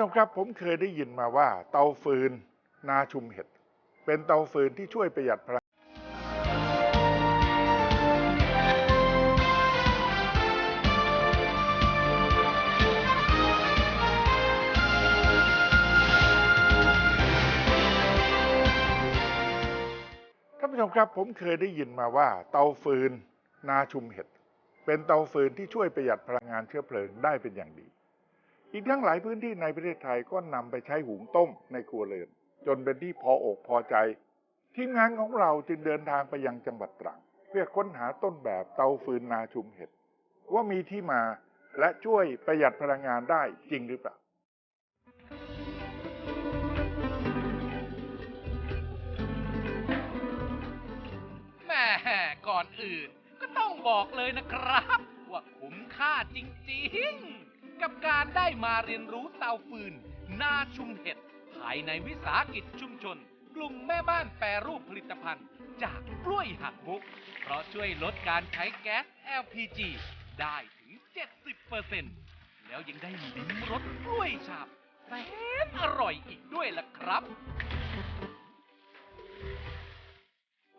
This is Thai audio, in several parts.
ชมครับผมเคยได้ยินมาว่า เตาฟืนนาชุมเห็ด เป็นเตาฟืนที่ช่วยประหยัดพลังท่านผู้ชมครับผมเคยได้ยินมาว่า เตาฟืนนาชุมเห็ด เป็นเตาฟืนที่ช่วยประหยัดพลังงานเชื้อเพลิงได้เป็นอย่างดี อีกทั้งหลายพื้นที่ในประเทศไทยก็นำไปใช้หุงต้มในครัวเรือน จนเป็นที่พออกพอใจ ทีมงานของเราจึงเดินทางไปยังจังหวัดตรัง เพื่อค้นหาต้นแบบเตาฟืนนาชุมเห็ดว่ามีที่มาและช่วยประหยัดพลังงานได้จริงหรือเปล่าแหม่ก่อนอื่นก็ต้องบอกเลยนะครับ ว่าคุ้มค่าจริงๆ กับการได้มาเรียนรู้เตาฟืน นาชุมเห็ด ภายในวิสาหกิจชุมชน กลุ่มแม่บ้านแปรรูปผลิตภัณฑ์ จากกล้วยหักมุก เพราะช่วยลดการใช้แก๊ส LPG ได้ถึง 70%แล้วยังได้ลิ้มรสกล้วยฉาบแสนอร่อยอีกด้วยล่ะครับ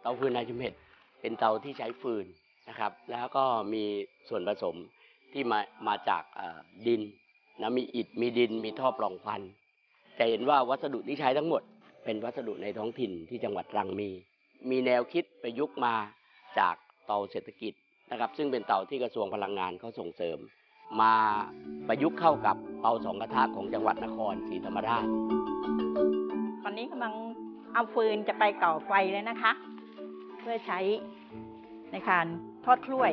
เตาฟืนนาจุมเห็ดเป็นเตาที่ใช้ฟืนนะครับ แล้วก็มีส่วนผสม ที่มามาจากดินนะมีอิฐมีดินมีท่อปล่องควันจะเห็นว่าวัสดุที่ใช้ทั้งหมด เป็นวัสดุในท้องถิ่นที่จังหวัดตรังมี มีแนวคิดประยุกต์มาจากเตาเศรษฐกิจนะครับ ซึ่งเป็นเตาที่กระทรวงพลังงานเขาส่งเสริม มาประยุกต์เข้ากับเตาสองกระทะของจังหวัดนครศรีธรรมราชตอนนี้กำลังเอาฟืนจะไปก่อไฟแล้วนะคะ เพื่อใช้ในการทอดกล้วย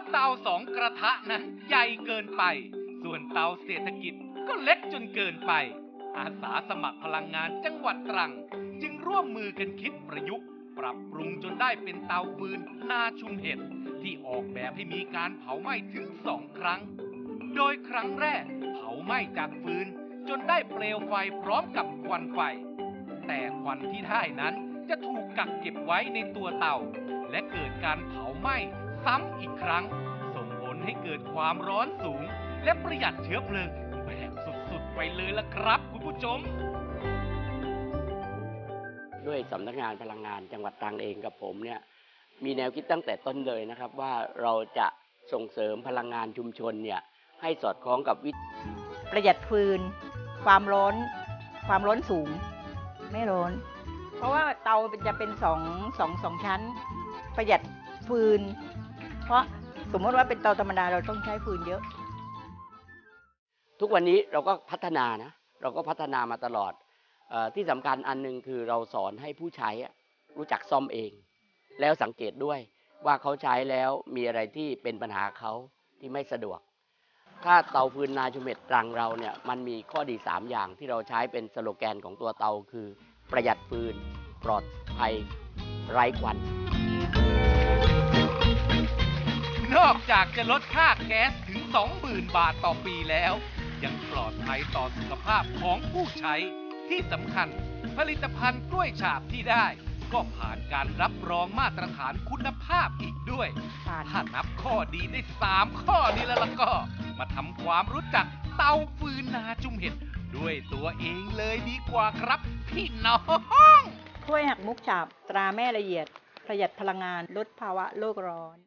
ะเตาสองกระทะนั้นใหญ่เกินไป ส่วนเตาเศรษฐกิจก็เล็กจนเกินไป อาสาสมัครพลังงานจังหวัดตรัง จึงร่วมมือกันคิดประยุกต์ ปรับปรุงจนได้เป็นเตาฟืนนาชุมเห็ดที่ออกแบบให้มีการเผาไหม้ถึงสองครั้ง โดยครั้งแรกเผาไหม้จากฟืน จนได้เปลวไฟพร้อมกับควันไฟ แต่ควันที่ได้นั้นจะถูกกักเก็บไว้ในตัวเตาและเกิดการเผาไหม้ ซ้ำอีกครั้ง ส่งผลให้เกิดความร้อนสูง และประหยัดเชื้อเพลิงแบบสุดๆ ไปเลยล่ะครับ คุณผู้ชม ด้วยสำนักงานพลังงานจังหวัดตรังเองกับผมเนี่ยมีแนวคิดตั้งแต่ต้นเลยนะครับว่าเราจะส่งเสริมพลังงานชุมชนเนี่ยให้สอดคล้องกับวิประหยัดฟืน ความร้อน ความร้อนสูง ไม่ร้อน เพราะว่าเตาจะเป็นสองสองสองชั้น ประหยัดฟืน เพราะสมมติว่าเป็นเตาธรรมดาเราต้องใช้ฟืนเยอะ ทุกวันนี้เราก็พัฒนานะ เราก็พัฒนามาตลอดออที่สำคัญอันหนึงคือเราสอนให้ผู้ใช้รู้จักซ่อมเอง แล้วสังเกตด้วยว่าเขาใช้แล้วมีอะไรที่เป็นปัญหาเขาที่ไม่สะดวก ถ้าเตาฟืนนาชุมเม็ดตรังเราเนี่ยมันมีข้อดี 3 อย่างที่เราใช้เป็นสโลแกนของตัวเตาคือ ประหยัดฟืน ปลอดภัยไร้ควัน จากจะลดค่าแก๊สถึง 20,000 บาทต่อปีแล้ว ยังปลอดภัยต่อสุขภาพของผู้ใช้ ที่สำคัญ ผลิตภัณฑ์กล้วยฉาบที่ได้ ก็ผ่านการรับรองมาตรฐานคุณภาพอีกด้วยผ่านถ้านับข้อดีได้ 3 ข้อนี้แล้วล่ะก็ มาทำความรู้จักเตาฟืนนาจุมเห็ดด้วยตัวเองเลยดีกว่าครับ พี่น้องถ้วยหักมุกฉาบตราแม่ละเอียด ประหยัดพลังงานลดภาวะโลกร้อน